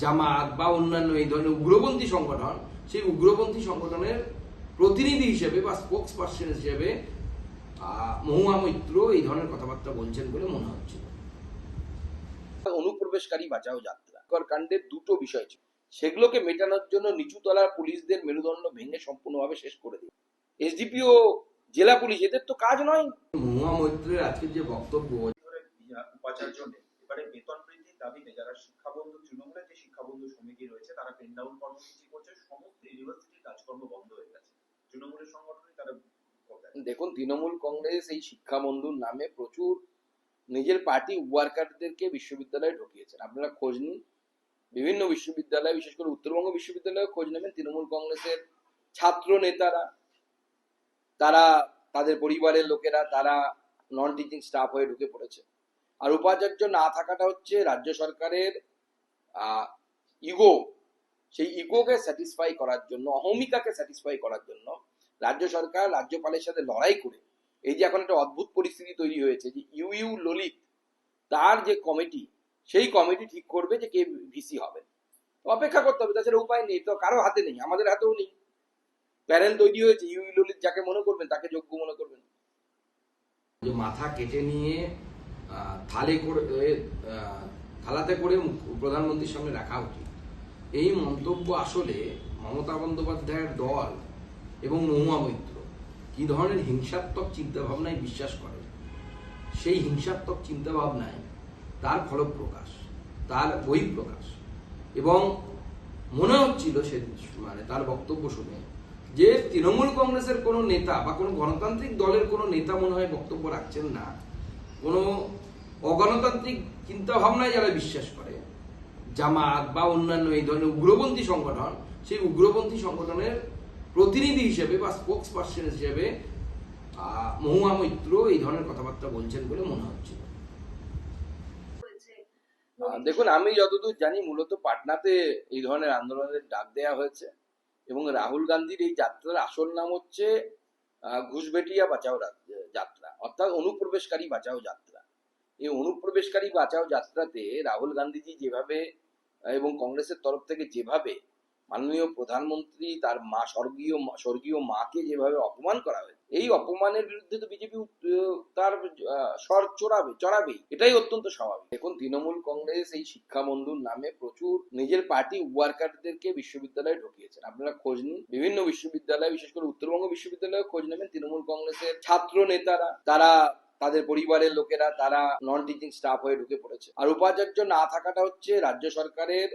জামাত বা অন্যান্য এই ধরনের উগ্রপন্থী সংগঠন সেই উগ্রপন্থী সংগঠনের প্রতিনিধি হিসেবে বা স্পোক্স পার্সন হিসেবে মহুয়া মৈত্র এই ধরনের কথাবার্তা বলছেন বলে মনে হচ্ছিল অনুপ্রবেশকারী বাঁচাও যাত্রা। কাণ্ডের দুটো বিষয় ছিল। সেগুলোকে মেটানোর জন্য নিচুতলার পুলিশদের মেরুদণ্ড ভেঙে সম্পূর্ণভাবে শেষ করে দিই এসডিপিও জেলা পুলিশ এদের তো কাজ নয়। মহুয়া মৈত্রের আজকের যে বক্তব্য উপাচার্য এবারে বেতন বৃদ্ধির দাবিতে যারা শিক্ষাবন্ধু তৃণমূলের যে শিক্ষাবন্ধু সমিতি রয়েছে, তারা পেন কর্মসূচি করছে, সমস্ত ইউনিভার্সিটির কাজকর্ম বন্ধ হয়ে গেছে। তৃণমূলের সংগঠনে তারা দেখুন, তৃণমূল কংগ্রেস এই শিক্ষা বন্ধুর নামে প্রচুর নিজের পার্টি ওয়ার্কারদেরকে বিশ্ববিদ্যালয়ে ঢুকিয়েছেন। আপনারা খোঁজ নিন। বিভিন্ন বিশ্ববিদ্যালয়, বিশেষ করে উত্তরবঙ্গ বিশ্ববিদ্যালয়ে খোঁজ নেবেন তৃণমূল কংগ্রেসের ছাত্র নেতারা। তারা, তাদের পরিবারের লোকেরা, তারা নন টিচিং স্টাফ হয়ে ঢুকে পড়েছে। আর উপাচার্য না থাকাটা হচ্ছে রাজ্য সরকারের ইগো সেই ইগোকে স্যাটিসফাই করার জন্য, অহমিকাকে স্যাটিসফাই করার জন্য রাজ্য সরকার রাজ্যপালের সাথে লড়াই করে, এই যে এখন একটা অদ্ভুত পরিস্থিতি তৈরি হয়েছে যে ইউ ইউ ললিত, তার যে কমিটি, সেই কমিটি ঠিক করবে যে কে ভিসি হবে। অপেক্ষা করতে হবে, তাছাড়া উপায় নেই, তো কারও হাতে নেই, আমাদের হাতেও নেই। প্যানেল তৈরি হয়েছে, ইউ ইউ ললিত যাকে মনে করবেন, তাকে যোগ্য মনে করবেন। যে মাথা কেটে নিয়ে থালে করে থালাতে করে প্রধানমন্ত্রীর সামনে রাখা উচিত। এই মন্তব্য আসলে মমতা বন্দ্যোপাধ্যায়ের দল এবং মহুয়া মৈত্র। কি ধরনের হিংসাত্মক চিন্তাভাবনায় বিশ্বাস করে? সেই হিংসাত্মক চিন্তাভাবনায় তার ফলপ্রকাশ, তার বহিঃপ্রকাশ এবং মনে হচ্ছিল সে মানে তার বক্তব্য শুনে যে তৃণমূল কংগ্রেসের কোনো নেতা বা কোনো গণতান্ত্রিক দলের কোনো নেতা মনে হয় বক্তব্য রাখছেন না। কোনো অগণতান্ত্রিক চিন্তা ভাবনায় যারা বিশ্বাস করে জামাত বা অন্যান্য এই ধরনের উগ্রপন্থী সংগঠন, সেই উগ্রপন্থী সংগঠনের প্রতিনিধি হিসেবে বা স্পোক্স পার্সন হিসেবে মহুয়া মৈত্র এই ধরনের কথাবার্তা বলছেন বলে মনে হচ্ছে। দেখুন, আমি যতদূর জানি, মূলত পাটনাতে এই ধরনের আন্দোলনের ডাক দেয়া হয়েছে এবং রাহুল গান্ধীর এই যাত্রার আসল নাম হচ্ছে ঘুষবেটিয়া বাঁচাও যাত্রা, অর্থাৎ অনুপ্রবেশকারী বাঁচাও যাত্রা। এই অনুপ্রবেশকারী বাঁচাও যাত্রাতে রাহুল গান্ধীজি যেভাবে এবং কংগ্রেসের তরফ থেকে যেভাবে মাননীয় প্রধানমন্ত্রী তার মা, স্বর্গীয় স্বর্গীয় মাকে যেভাবে অপমান করা হয়েছে এই অপমানের বিরুদ্ধে তো বিজেপি তার স্বর চড়াবে, চড়াবেই। এটাই অত্যন্ত স্বাভাবিক। দেখুন, তৃণমূল কংগ্রেস এই শিক্ষা বন্ধুর নামে প্রচুর নিজের পার্টি ওয়ার্কারদেরকে বিশ্ববিদ্যালয়ে ঢুকিয়েছেন। আপনারা খোঁজ নিন। বিভিন্ন বিশ্ববিদ্যালয়, বিশেষ করে উত্তরবঙ্গ বিশ্ববিদ্যালয়ে খোঁজ নেবেন। তৃণমূল কংগ্রেসের ছাত্র নেতারা, তারা তাদের পরিবারের লোকেরা তারা নন টিচিং স্টাফ হয়ে ঢুকে পড়েছে। আর উপাচার্য না থাকাটা হচ্ছে রাজ্য সরকারের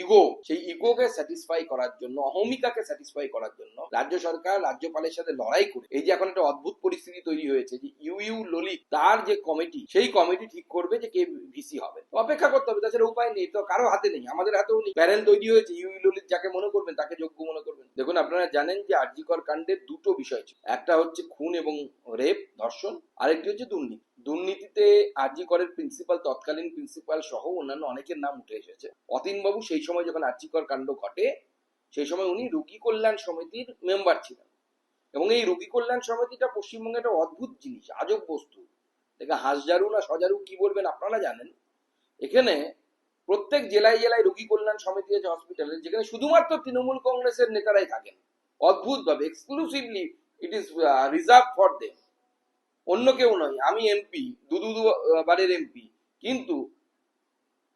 ইগো সেই ইগোকে স্যাটিসফাই করার জন্য, অহমিকাকে স্যাটিসফাই করার জন্য রাজ্য সরকার রাজ্যপালের সাথে লড়াই করে। এই যে এখন একটা অদ্ভুত পরিস্থিতি তৈরি হয়েছে যে ইউ ইউ, ললিত, তার যে কমিটি, সেই কমিটি ঠিক করবে যে কে ভিসি হবে। অপেক্ষা করতে হবে, তাছাড়া উপায় নেই, তো কারও হাতে নেই, আমাদের হাতেও নেই। প্যানেল তৈরি হয়েছে, ইউ ইউ, ললিত যাকে মনে করবেন, তাকে যোগ্য মনে করবেন। দেখুন, আপনারা জানেন যে আরজিকর কাণ্ডের দুটো বিষয় ছিল। একটা হচ্ছে খুন এবং রেপ, ধর্ষণ আরেকটি হচ্ছে দুর্নীতি। দুর্নীতিতে আরজি করের প্রিন্সিপাল তৎকালীন প্রিন্সিপাল সহ অন্যান্য অনেকের নাম উঠে এসেছে। অতীনবাবু সেই সময় যখন আরজিকর কাণ্ড ঘটে, সেই সময় উনি রোগী কল্যাণ সমিতির মেম্বার ছিলেন। এবং এই রোগী কল্যাণ সমিতিটা পশ্চিমবঙ্গে একটা অদ্ভুত জিনিস, আজব বস্তু। দেখে হাঁসজারু না সজারু কি বলবেন আপনারা জানেন? এখানে প্রত্যেক জেলায় জেলায় রুগী কল্যাণ সমিতি আছে হসপিটালে যেখানে শুধুমাত্র তৃণমূল কংগ্রেসের নেতারাই থাকেন। অদ্ভুত ভাবে exclusively it is reserve for them অন্য কেউ নয়, আমি এমপি দু দু বারের এমপি কিন্তু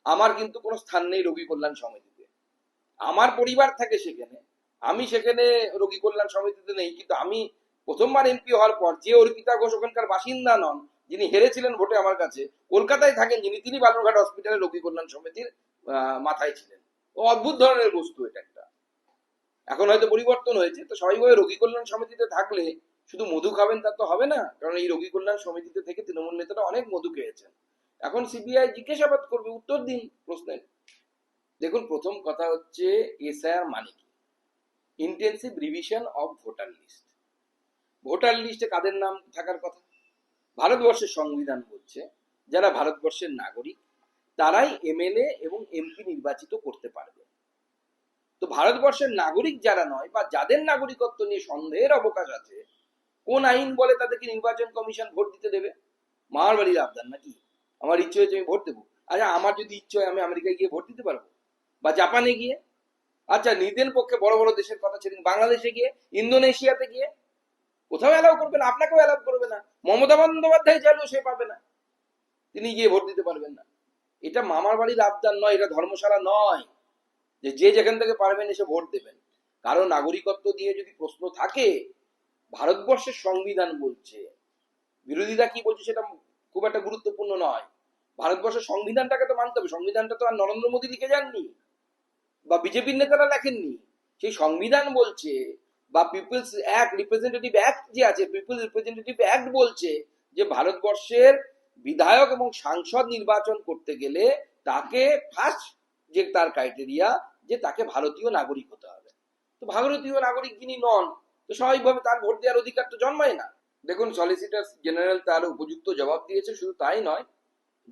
আমার কিন্তু কোনো স্থান নেই রোগী কল্যাণ সমিতিতে। আমার পরিবার থাকে সেখানে, আমি সেখানে রোগী কল্যাণ সমিতিতে নেই, কিন্তু আমি প্রথমবার এমপি হওয়ার পর যে অর্পিতা ঘোষ ওখানকার বাসিন্দা নন, যিনি হেরেছিলেন ভোটে আমার কাছে, কলকাতায় থাকেন, যিনি তিনি বালুরঘাট হসপিটালে রোগী কল্যাণ সমিতির মাথায় ছিলেন। ও অদ্ভুত ধরনের বস্তু এটা একটা। এখন হয়তো পরিবর্তন হয়েছে, তো স্বাভাবিকভাবে রোগী কল্যাণ সমিতিতে থাকলে শুধু মধু খাবেন তা তো হবে না, কারণ এই রোগী কল্যাণ সমিতিতে থেকে তৃণমূল নেতারা অনেক মধু খেয়েছেন। এখন সিবিআই জিজ্ঞাসাবাদ করবে, উত্তর দিন প্রশ্নের। দেখুন, প্রথম কথা হচ্ছে এসআইআর মানে কি? Intensive revision of voter list voter লিস্টে কাদের নাম থাকার কথা? ভারতবর্ষের সংবিধান বলছে, যারা ভারতবর্ষের নাগরিক, তারাই এমএলএ এবং এমপি নির্বাচিত করতে পারবে। তো ভারতবর্ষের নাগরিক যারা নয় বা যাদের নাগরিকত্ব নিয়ে সন্দেহের অবকাশ আছে কোন আইন বলে তাদেরকে নির্বাচন কমিশন ভোট দিতে দেবে? মামার বাড়ির আবদার নাকি? আমার ইচ্ছে হয়েছে আমি ভোট দেবো। আচ্ছা আমার যদি ইচ্ছে হয় আমি আমেরিকায় গিয়ে ভোট দিতে পারব? বা জাপানে গিয়ে? আচ্ছা নিজের পক্ষে বড় বড় দেশের কথা ছিলেন বাংলাদেশে গিয়ে, ইন্দোনেশিয়াতে গিয়ে? কোথাও অ্যালাউ করবে না, আপনাকেও অ্যালাউ করবে না। মমতা বন্দ্যোপাধ্যায় চাইলেও সে পাবে না। তিনি গিয়ে ভোট দিতে পারবেন না। এটা মামার বাড়ির আবদার নয়, এটা ধর্মশালা নয় যে যে যেখান থেকে পারবেন এসে ভোট দেবেন। কারণ নাগরিকত্ব দিয়ে যদি প্রশ্ন থাকে ভারতবর্ষের সংবিধান বলছে। বিরোধীরা কি বলছে সেটা খুব একটা গুরুত্বপূর্ণ নয়। ভারতবর্ষের সংবিধানটাকে তো মানতে হবে। সংবিধানটা তো আর নরেন্দ্র মোদী লিখে যাননি বা বিজেপির নেতারা লেখেননি। সেই সংবিধান বলছে বা পিপলস অ্যাক্ট, রিপ্রেজেন্টেটিভ অ্যাক্ট যে আছে, পিপলস রিপ্রেজেন্টেটিভ অ্যাক্ট বলছে যে ভারতবর্ষের বিধায়ক এবং সাংসদ নির্বাচন করতে গেলে তাকে ফার্স্ট যে তার ক্রাইটেরিয়া যে তাকে ভারতীয় নাগরিক হতে হবে। তো ভারতীয় নাগরিক যিনি নন তো স্বাভাবিকভাবে তার ভোট দেওয়ার অধিকার তো জন্মায় না। দেখুন সলিসিটার জেনারেল তার উপযুক্ত জবাব দিয়েছে, শুধু তাই নয়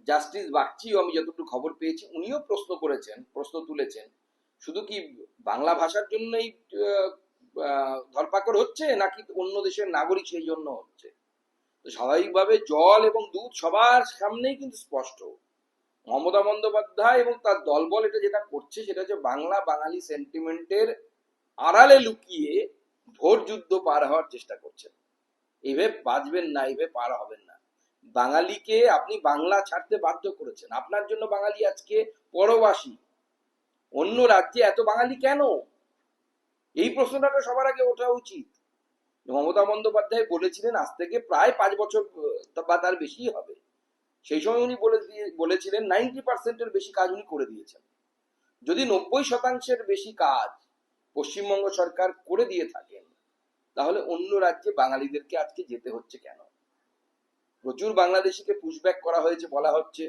জাস্টিস বাগচিও আমি যতটুকু খবর পেয়েছি, উনিও প্রশ্ন করেছেন, প্রশ্ন তুলেছেন। শুধু কি বাংলা ভাষার জন্যই ধরপাকড় হচ্ছে, নাকি অন্য দেশের নাগরিক সেই জন্য হচ্ছে? তো স্বাভাবিকভাবে জল এবং দুধ সবার সামনেই কিন্তু স্পষ্ট। মমতা বন্দ্যোপাধ্যায় এবং তার দলবল এটা যেটা করছে, সেটা হচ্ছে বাংলা বাঙালি সেন্টিমেন্টের আড়ালে লুকিয়ে ভোট যুদ্ধ পার হওয়ার চেষ্টা করছেন। এভাবে বাঁচবেন না এইভাবে পার হবেন না। বাঙালিকে আপনি বাংলা ছাড়তে বাধ্য করেছেন। আপনার জন্য বাঙালি আজকে পরবাসী। অন্য রাজ্যে এত বাঙালি কেন? এই প্রশ্নটা তো সবার আগে ওঠা উচিত। মমতা বন্দ্যোপাধ্যায় বলেছিলেন, আজ থেকে প্রায় পাঁচ বছর বা তার বেশি হবে। সেই সময় উনি বলে বলেছিলেন, নাইনটি পার্সেন্টের বেশি কাজ উনি করে দিয়েছেন। যদি নব্বই শতাংশের বেশি কাজ পশ্চিমবঙ্গ সরকার করে দিয়ে থাকেন, তাহলে অন্য রাজ্যে বাঙালিদেরকে আজকে যেতে হচ্ছে কেন? প্রচুর বাংলাদেশিকে পুশব্যাক করা হয়েছে বলা হচ্ছে।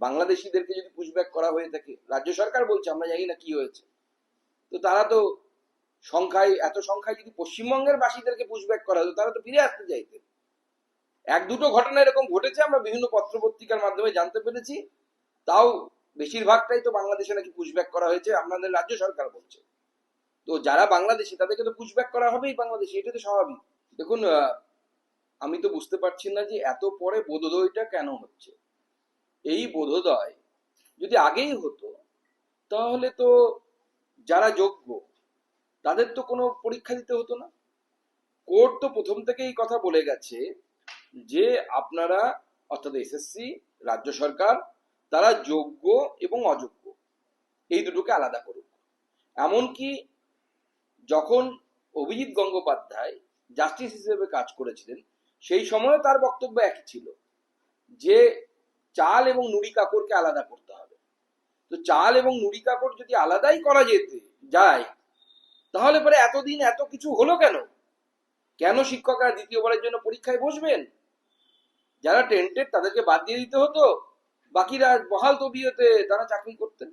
বাংলাদেশিদেরকে যদি পুশব্যাক করা হয়ে থাকে, রাজ্য সরকার বলছে, আমরা জানি না কি হয়েছে। তো তারা তো সংখ্যায়, এত সংখ্যায় যদি পশ্চিমবঙ্গের বাসীদেরকে পুশব্যাক করা হতো, তারা তো ফিরে আসতে চাইতেন। এক দুটো ঘটনা এরকম ঘটেছে, আমরা বিভিন্ন পত্র পত্রিকার মাধ্যমে জানতে পেরেছি। তাও বেশিরভাগটাই তো বাংলাদেশে নাকি পুশব্যাক করা হয়েছে, আপনাদের রাজ্য সরকার বলছে। তো যারা বাংলাদেশি, তাদেরকে তো পুশব্যাক করা হবেই বাংলাদেশি, এটা তো স্বাভাবিক। দেখুন আমি তো বুঝতে পারছি না যে এত পরে বোধোদয়টা কেন হচ্ছে। এই বোধোদয় যদি আগেই হতো, তাহলে তো যারা যোগ্য, তাদের তো কোনো পরীক্ষা দিতে হতো না। কোর্ট তো প্রথম থেকে এই কথা বলে গেছে যে আপনারা, অর্থাৎ এসএসসি রাজ্য সরকার, তারা যোগ্য এবং অযোগ্য। এই দুটোকে আলাদা করুক। এমনকি যখন অভিজিৎ গঙ্গোপাধ্যায় জাস্টিস হিসেবে কাজ করেছিলেন, সেই সময় তার বক্তব্য একই ছিল, যে চাল এবং নুড়ি কাপড়কে আলাদা করতে হবে। তো চাল এবং নুড়ি কাপড় যদি আলাদাই করা যেতে যায়, তাহলে পরে এতদিন এত কিছু হলো কেন? কেন শিক্ষকরা দ্বিতীয়বারের জন্য পরীক্ষায় বসবেন? যারা টেন্টেড তাদেরকে বাদ দিয়ে দিতে হতো, বাকিরা বহাল তবিয়তে তারা চাকরি করতেন।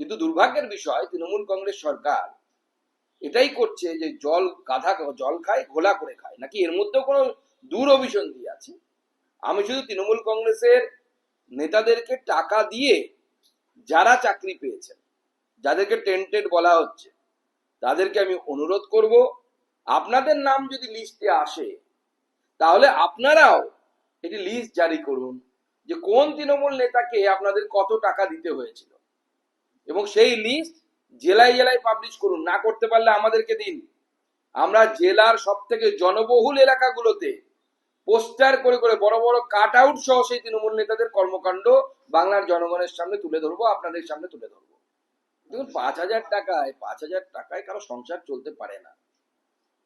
কিন্তু দুর্ভাগ্যের বিষয়, তৃণমূল কংগ্রেস সরকার এটাই করছে যে জল গাধা, জল খায়, ঘোলা করে খায়। নাকি এর মধ্যেও কোনো দূর অভিসন্ধি আছে? আমি শুধু তৃণমূল কংগ্রেসের নেতাদেরকে টাকা দিয়ে যারা চাকরি পেয়েছেন, যাদেরকে টেন্টেড বলা হচ্ছে, তাদেরকে আমি অনুরোধ করব, আপনাদের নাম যদি লিস্টে আসে, তাহলে আপনারাও এটি লিস্ট জারি করুন যে কোন তৃণমূল নেতাকে আপনাদের কত টাকা দিতে হয়েছিল। এবং সেই লিস্ট জেলায় জেলায় পাবলিশ করুন, না করতে পারলে আমাদেরকে দিন। আমরা জেলার সব থেকে জনবহুল এলাকাগুলোতে পোস্টার করে করে বড় বড় কাট আউট সহ সেই তৃণমূল নেতাদের কর্মকাণ্ড বাংলার জনগণের সামনে তুলে ধরবো, আপনাদের সামনে তুলে ধরবো। দেখুন, পাঁচ হাজার টাকায়, পাঁচ হাজার টাকায় কারও সংসার চলতে পারে না।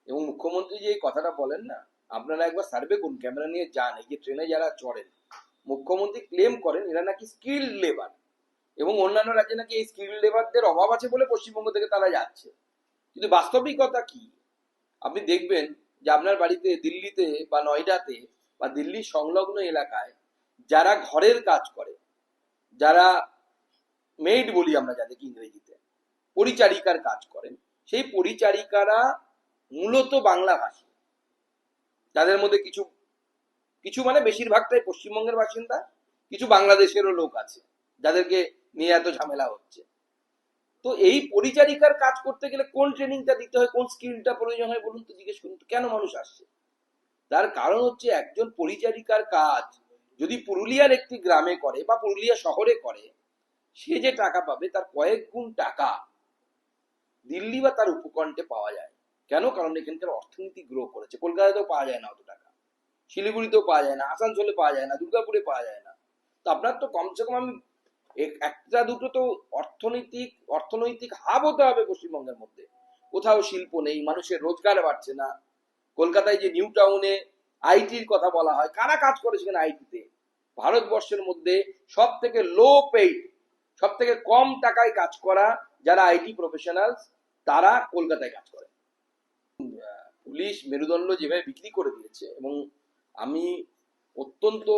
এবং মুখ্যমন্ত্রী যে এই কথাটা বলেন না, আপনারা একবার সার্ভে করুন, ক্যামেরা নিয়ে যান, এই যে ট্রেনে যারা চড়েন, মুখ্যমন্ত্রী ক্লেম করেন, এরা নাকি স্কিল্ড লেবার এবং অন্যান্য রাজ্যে নাকি এই স্কিল্ড লেবারদের অভাব আছে বলে পশ্চিমবঙ্গ থেকে তারা যাচ্ছে। কিন্তু বাস্তবিকতা কি? আপনি দেখবেন যে আপনার বাড়িতে দিল্লিতে বা নয়ডাতে বা দিল্লির সংলগ্ন এলাকায় যারা ঘরের কাজ করে, যারা মেইড বলি আমরা যাদেরকে ইংরেজিতে, পরিচারিকার কাজ করেন, সেই পরিচারিকারা মূলত বাংলা ভাষী যাদের মধ্যে কিছু কিছু মানে বেশিরভাগটাই পশ্চিমবঙ্গের বাসিন্দা, কিছু বাংলাদেশেরও লোক আছে, যাদেরকে নিয়ে এত ঝামেলা হচ্ছে। তো এই পরিচারিকার কাজ করতে গেলে কোন ট্রেনিংটা দিতে হয়, কোন স্কিলটা প্রয়োজন হয় বলুন তো, জিজ্ঞেস করুন কেন মানুষ আসছে? তার কারণ হচ্ছে একজন পরিচারিকার কাজ যদি পুরুলিয়ার একটি গ্রামে করে বা পুরুলিয়া শহরে করে, সে যে টাকা পাবে তার কয়েক গুণ টাকা দিল্লি বা তার উপকণ্ঠে পাওয়া যায়। কেন? কারণ এখানকার অর্থনীতি গ্রো করেছে। কলকাতাতেও পাওয়া যায় না অত টাকা। শিলিগুড়িতেও পাওয়া যায় না। আসানসোলে পাওয়া যায় না। দুর্গাপুরে পাওয়া যায় না। তো আপনার তো কমসে কম আমি একটা দুটো তো অর্থনৈতিক অর্থনৈতিক হাব হতে হবে পশ্চিমবঙ্গের মধ্যে। কোথাও শিল্প নেই, মানুষের রোজগার বাড়ছে না। কলকাতায় যে নিউ টাউনে আইটির কথা বলা হয়, কারা কাজ করে সেখানে আইটিতে? ভারতবর্ষের মধ্যে সব থেকে লো পেইড সব থেকে কম টাকায় কাজ করা যারা আইটি প্রফেশনালস তারা কলকাতায় কাজ করে। পুলিশ মেরুদণ্ড যেভাবে বিক্রি করে দিয়েছে এবং আমি অত্যন্ত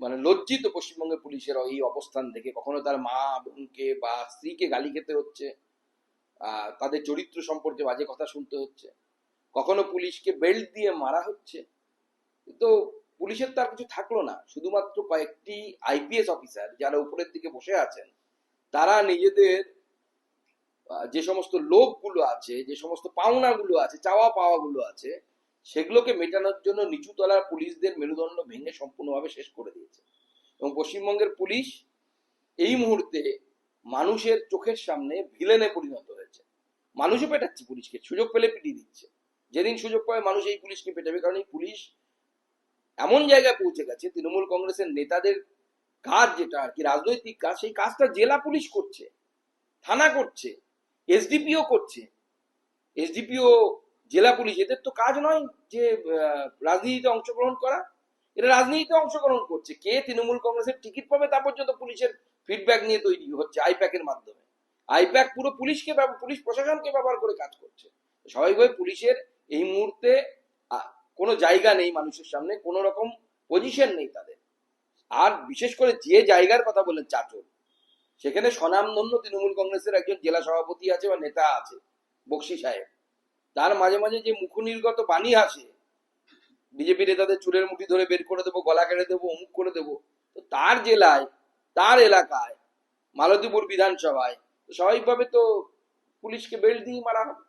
মানে লজ্জিত পশ্চিমবঙ্গের পুলিশের এই অবস্থান থেকে কখনো তার মা বোনকে বা স্ত্রীকে গালি খেতে হচ্ছে তাদের চরিত্র সম্পর্কে বাজে কথা শুনতে হচ্ছে। কখনো পুলিশকে বেল্ট দিয়ে মারা হচ্ছে। তো পুলিশের তার কিছু থাকল না। শুধুমাত্র কয়েকটি আইপিএস অফিসার যারা উপরের দিকে বসে আছেন, তারা নিজেদের যে সমস্ত লোভগুলো আছে, যে সমস্ত পাওনাগুলো আছে, চাওয়া পাওয়াগুলো আছে সেগুলোকে মেটানোর জন্য নিচু তলার পুলিশদের মেরুদণ্ড ভেঙে সম্পূর্ণভাবে শেষ করে দিয়েছে। এবং পশ্চিমবঙ্গের পুলিশ এই মুহূর্তে মানুষের চোখের সামনে ভিলেনে পরিণত হয়েছে। মানুষও পেটাচ্ছে পুলিশকে, সুযোগ পেলে পিটিয়ে দিচ্ছে। যেদিন সুযোগ পায় মানুষ এই পুলিশকে পেটাবে, কারণ এই পুলিশ এমন জায়গায় পৌঁছে গেছে, তৃণমূল কংগ্রেসের নেতাদের কাজ যেটা আর কি, রাজনৈতিক কাজ, সেই কাজটা জেলা পুলিশ করছে, থানা করছে, এসডিপিও করছে। এসডিপিও জেলা পুলিশ, এদের তো কাজ নয় যে রাজনীতিতে অংশগ্রহণ করা। এরা রাজনীতিতে অংশগ্রহণ করছে। কে তৃণমূল কংগ্রেসের টিকিট পাবে তা পর্যন্ত পুলিশের ফিডব্যাক নিয়ে তৈরি হচ্ছে আইপ্যাকের মাধ্যমে। আইপ্যাক পুরো পুলিশকে পুলিশ প্রশাসনকে ব্যবহার করে কাজ করছে। স্বাভাবিকভাবে পুলিশের এই মুহূর্তে কোনো জায়গা নেই মানুষের সামনে, কোনো রকম পজিশন নেই তাদের। আর বিশেষ করে যে জায়গার কথা বললেন চাচল, সেখানে স্বনামধন্য তৃণমূল কংগ্রেসের একজন জেলা সভাপতি আছে বা নেতা আছে, বক্সি সাহেব। তার মাঝে মাঝে যে মুখনির্গত বাণী আছে, বিজেপি নেতাদের চুলের মুঠি ধরে বের করে দেবো, গলা কেটে দেবো, অমুক করে দেবো, তো তার জেলায়, তার এলাকায়, মালতীপুর বিধানসভায় স্বাভাবিকভাবে তো পুলিশকে বেল্ট দিয়ে মারা হবে।